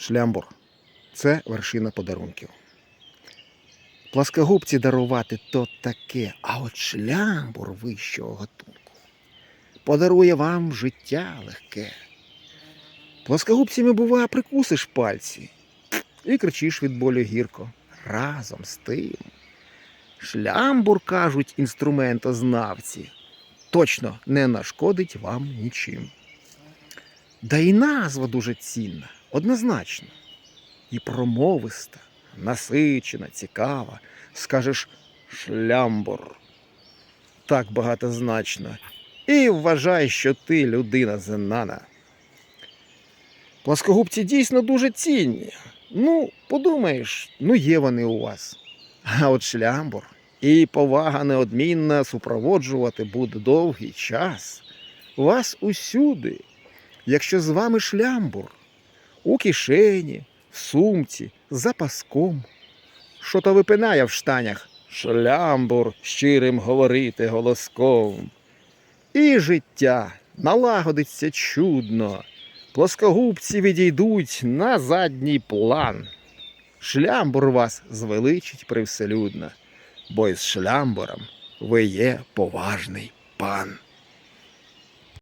Шлямбур це вершина подарунків. Пласкогубці дарувати то таке, а от шлямбур вищого гатунку подарує вам життя легке. Пласкогубцями, бува, прикусиш пальці і кричиш від болю гірко. Разом з тим. Шлямбур, кажуть інструментознавці, точно не нашкодить вам нічим. Да і назва дуже цінна, однозначно. І промовиста, насичена, цікава. Скажеш шлямбур. Так багатозначно. І вважай, що ти людина знана. Пласкогубці дійсно дуже цінні. Ну, подумаєш, ну є вони у вас. А от шлямбур і повага неодмінна супроводжувати буде довгий час. Вас усюди. Якщо з вами шлямбур, у кишені, в сумці, за паском. Що то випинає в штанях? Шлямбур щирим говорити голоском. І життя налагодиться чудно. Плоскогубці відійдуть на задній план. Шлямбур вас звеличить привселюдно, бо із шлямбуром ви є поважний пан.